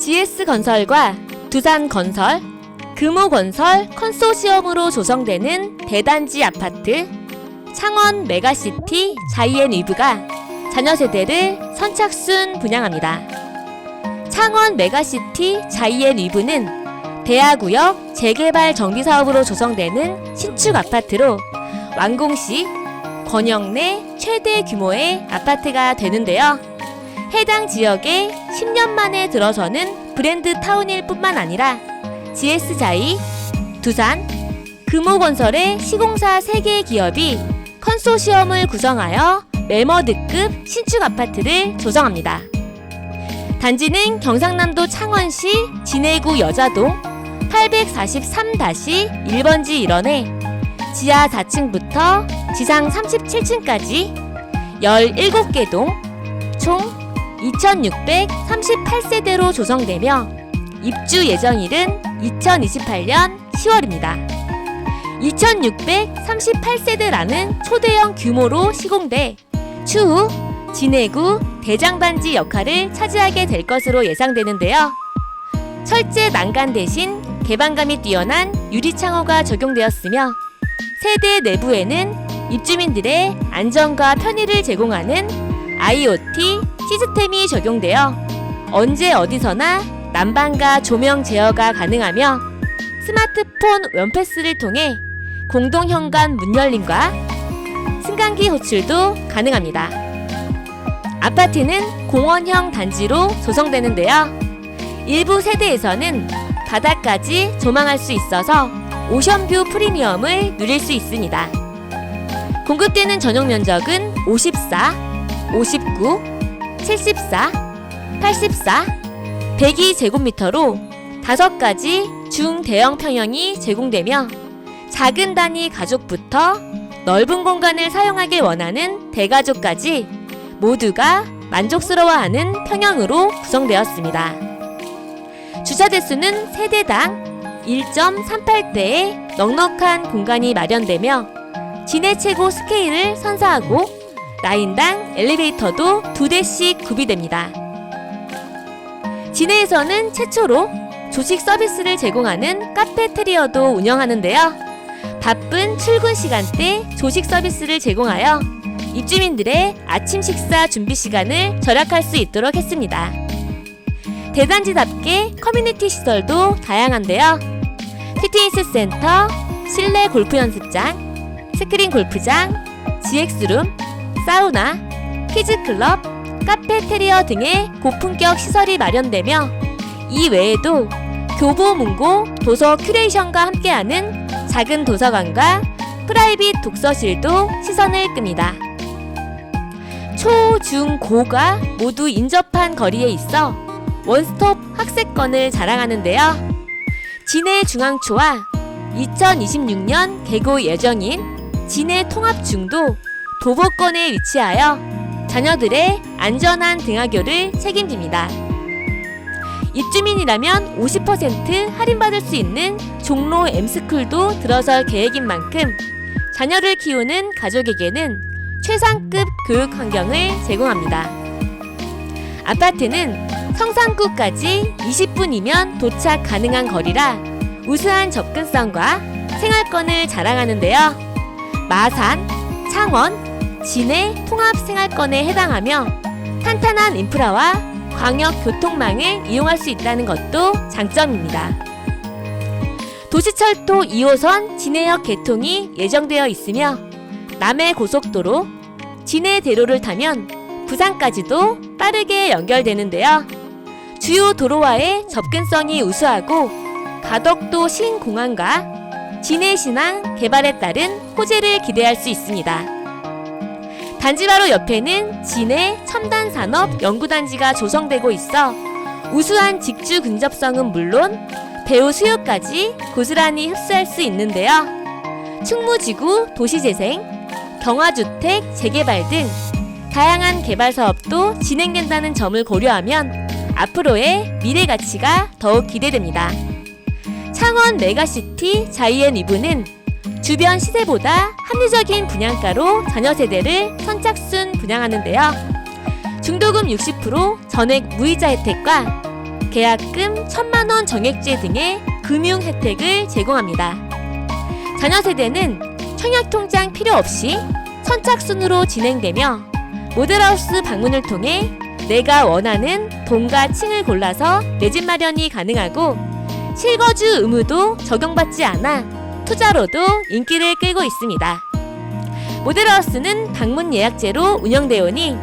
GS건설과 두산건설, 금호건설 컨소시엄으로 조성되는 대단지 아파트 창원 메가시티 자이앤 위브가 자녀 세대를 선착순 분양합니다. 창원 메가시티 자이앤 위브는 대하구역 재개발 정비 사업으로 조성되는 신축 아파트로 완공 시 권역 내 최대 규모의 아파트가 되는데요. 해당 지역에 10년 만에 들어서는 브랜드 타운일 뿐만 아니라 GS자이, 두산, 금호건설의 시공사 3개 기업이 컨소시엄을 구성하여 메머드급 신축 아파트를 조성합니다. 단지는 경상남도 창원시 진해구 여자동 843-1번지 1원에 지하 4층부터 지상 37층까지 17개 동, 총 2,638세대로 조성되며 입주 예정일은 2028년 10월입니다. 2,638세대라는 초대형 규모로 시공돼 추후 진해구 대장단지 역할을 차지하게 될 것으로 예상되는데요. 철제 난간 대신 개방감이 뛰어난 유리창호가 적용되었으며 세대 내부에는 입주민들의 안전과 편의를 제공하는 IoT 시스템이 적용되어 언제 어디서나 난방과 조명 제어가 가능하며 스마트폰 원패스를 통해 공동 현관 문 열림과 승강기 호출도 가능합니다. 아파트는 공원형 단지로 조성되는데요. 일부 세대에서는 바닥까지 조망할 수 있어서 오션뷰 프리미엄을 누릴 수 있습니다. 공급되는 전용 면적은 54, 59, 74, 84, 102제곱미터로 다섯 가지 중대형 평형이 제공되며 작은 단위 가족부터 넓은 공간을 사용하길 원하는 대가족까지 모두가 만족스러워하는 평형으로 구성되었습니다. 주차 대수는 세대당 1.38대의 넉넉한 공간이 마련되며 진해 최고 스케일을 선사하고 라인당 엘리베이터도 두 대씩 구비됩니다. 진해에서는 최초로 조식 서비스를 제공하는 카페테리어도 운영하는데요. 바쁜 출근 시간대 조식 서비스를 제공하여 입주민들의 아침 식사 준비 시간을 절약할 수 있도록 했습니다. 대단지답게 커뮤니티 시설도 다양한데요. 피트니스 센터, 실내 골프 연습장, 스크린 골프장, GX룸, 사우나, 키즈클럽, 카페테리어 등의 고품격 시설이 마련되며 이 외에도 교보문고 도서 큐레이션과 함께하는 작은 도서관과 프라이빗 독서실도 시선을 끕니다. 초, 중, 고가 모두 인접한 거리에 있어 원스톱 학세권을 자랑하는데요. 진해 중앙초와 2026년 개고 예정인 진해 통합중도 도보권에 위치하여 자녀들의 안전한 등하교를 책임집니다. 입주민이라면 50% 할인받을 수 있는 종로 M스쿨도 들어설 계획인 만큼 자녀를 키우는 가족에게는 최상급 교육 환경을 제공합니다. 아파트는 성산구까지 20분이면 도착 가능한 거리라 우수한 접근성과 생활권을 자랑하는데요. 마산, 창원, 진해 통합 생활권에 해당하며 탄탄한 인프라와 광역 교통망을 이용할 수 있다는 것도 장점입니다. 도시철도 2호선 진해역 개통이 예정되어 있으며 남해 고속도로, 진해대로를 타면 부산까지도 빠르게 연결되는데요. 주요 도로와의 접근성이 우수하고 가덕도 신공항과 진해신항 개발에 따른 호재를 기대할 수 있습니다. 단지 바로 옆에는 진해 첨단산업 연구단지가 조성되고 있어 우수한 직주 근접성은 물론 배우 수요까지 고스란히 흡수할 수 있는데요. 충무지구 도시재생, 경화주택 재개발 등 다양한 개발 사업도 진행된다는 점을 고려하면 앞으로의 미래 가치가 더욱 기대됩니다. 창원 메가시티 자이앤 위브는 주변 시세보다 합리적인 분양가로 자녀 세대를 선착순 분양하는데요. 중도금 60% 전액 무이자 혜택과 계약금 천만 원 정액제 등의 금융 혜택을 제공합니다. 자녀 세대는 청약 통장 필요 없이 선착순으로 진행되며 모델하우스 방문을 통해 내가 원하는 동과 층을 골라서 내 집 마련이 가능하고 실거주 의무도 적용받지 않아 투자로도 인기를 끌고 있습니다. 모델하우스는 방문 예약제로 운영되어 오니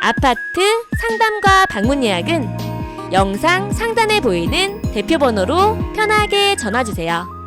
아파트 상담과 방문 예약은 영상 상단에 보이는 대표 번호로 편하게 전화 주세요.